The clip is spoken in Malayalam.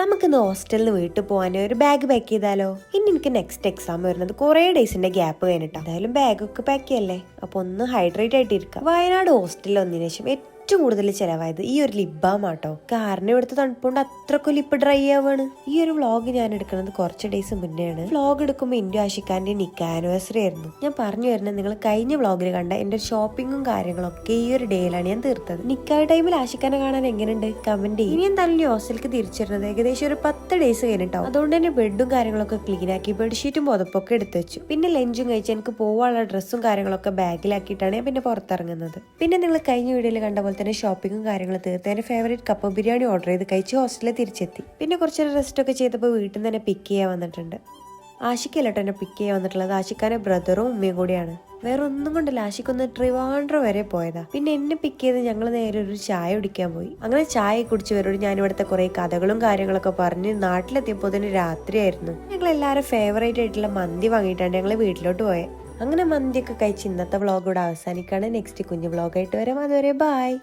നമുക്കിന്ന് ഹോസ്റ്റലിൽ നിന്ന് വീട്ടിൽ പോകാൻ ഒരു ബാഗ് പാക്ക് ചെയ്താലോ? ഇനി എനിക്ക് നെക്സ്റ്റ് എക്സാം വരുന്നത് കുറേ ഡേയ്സിന്റെ ഗ്യാപ്പ് കഴിഞ്ഞിട്ടാ. എന്തായാലും ബാഗൊക്കെ പാക്ക് ചെയ്യല്ലേ? അപ്പൊ ഒന്ന് ഹൈഡ്രേറ്റ് ആയിട്ട് ഇരിക്കാം വയനാട് ഹോസ്റ്റലിൽ വന്നതിന് ശേഷം ഏറ്റവും കൂടുതൽ ചിലവായത് ഈ ഒരു ലിപ് ബാം ആട്ടോ. കാരണം ഇവിടുത്തെ തണുപ്പുകൊണ്ട് അത്രക്കും ലിപ്പ് ഡ്രൈ ആവാണ്. ഈ ഒരു വ്ളോഗ് ഞാൻ എടുക്കുന്നത് കുറച്ച് ഡേയ്സ് മുന്നെയാണ്. വ്ളോഗ് എടുക്കുമ്പോൾ ഇന്ത്യ ആശിക്കാന്റെ നിക്ക ആനിവേഴ്സറി ആയിരുന്നു. ഞാൻ പറഞ്ഞു വരുന്നത് നിങ്ങൾ കഴിഞ്ഞ വ്ളോഗിൽ കണ്ട എന്റെ ഷോപ്പിങ്ങും കാര്യങ്ങളൊക്കെ ഈ ഒരു ഡേയിലാണ് ഞാൻ തീർത്തത്. നിക്കായ ടൈമിൽ ആഷിക്കാനെ കാണാൻ എങ്ങനെയുണ്ട്? കമന്റ് ചെയ്യും. ഇനി എന്തായാലും ഹോസ്റ്റലിലേക്ക് തിരിച്ചിരുന്നത് ഏകദേശം ഒരു പത്ത് ഡേയ്സ് കഴിഞ്ഞിട്ടാവും. അതുകൊണ്ട് തന്നെ ബെഡും കാര്യങ്ങളൊക്കെ ക്ലീൻ ആക്കി ബെഡ്ഷീറ്റും പുതപ്പൊക്കെ എടുത്ത് വെച്ചു. പിന്നെ ലഞ്ചും കഴിച്ച് എനിക്ക് പോവാനുള്ള ഡ്രസ്സും കാര്യങ്ങളൊക്കെ ബാഗിലാക്കിയിട്ടാണ് ഞാൻ പിന്നെ പുറത്തിറങ്ങുന്നത്. പിന്നെ നിങ്ങൾ കഴിഞ്ഞ വീഡിയോയിൽ കണ്ട പോലെ തന്നെ ഷോപ്പിങ്ങും കാര്യങ്ങളും തീർത്ത് എന്റെ ഫേവറേറ്റ് കപ്പ ബിരിയാണി ഓർഡർ ചെയ്ത് കഴിച്ച് ഹോസ്റ്റലിൽ തിരിച്ചെത്തി. പിന്നെ കുറച്ച് റെസ്റ്റൊക്കെ ചെയ്തപ്പോൾ വീട്ടിൽ നിന്ന് തന്നെ പിക്ക് ചെയ്യാൻ വന്നിട്ടുണ്ട്. ആഷിക്കല്ല എന്നെ പിക്ക് ചെയ്യാൻ വന്നിട്ടുള്ളത്? ആശിക്കാന്റെ ബ്രദറും ഉമ്മയും കൂടിയാണ്. വേറെ ഒന്നും കൊണ്ടല്ല ആശിക്കൊന്ന് ട്രിവാൻഡ്രം വരെ പോയതാ. പിന്നെ എന്നെ പിക്ക് ചെയ്ത് ഞങ്ങൾ നേരെ ഒരു ചായ കുടിക്കാൻ പോയി. അങ്ങനെ ചായ കുടിച്ചവരോട് ഞാൻ ഇവിടുത്തെ കുറെ കഥകളും കാര്യങ്ങളൊക്കെ പറഞ്ഞ് നാട്ടിലെത്തിയപ്പോൾ തന്നെ രാത്രിയായിരുന്നു. ഞങ്ങൾ എല്ലാവരും ഫേവറേറ്റ് ആയിട്ടുള്ള മന്തി വാങ്ങിയിട്ടാണ് ഞങ്ങൾ വീട്ടിലോട്ട് പോയത് അങ്ങനെ മന്തിയൊക്കെ കഴിച്ച് ഇന്നത്തെ വ്ളോഗ് ഇവിടെ അവസാനിക്കാണ് നെക്സ്റ്റ് കുഞ്ഞു വ്ളോഗായിട്ട് വരാം. അതുവരെ ബായ്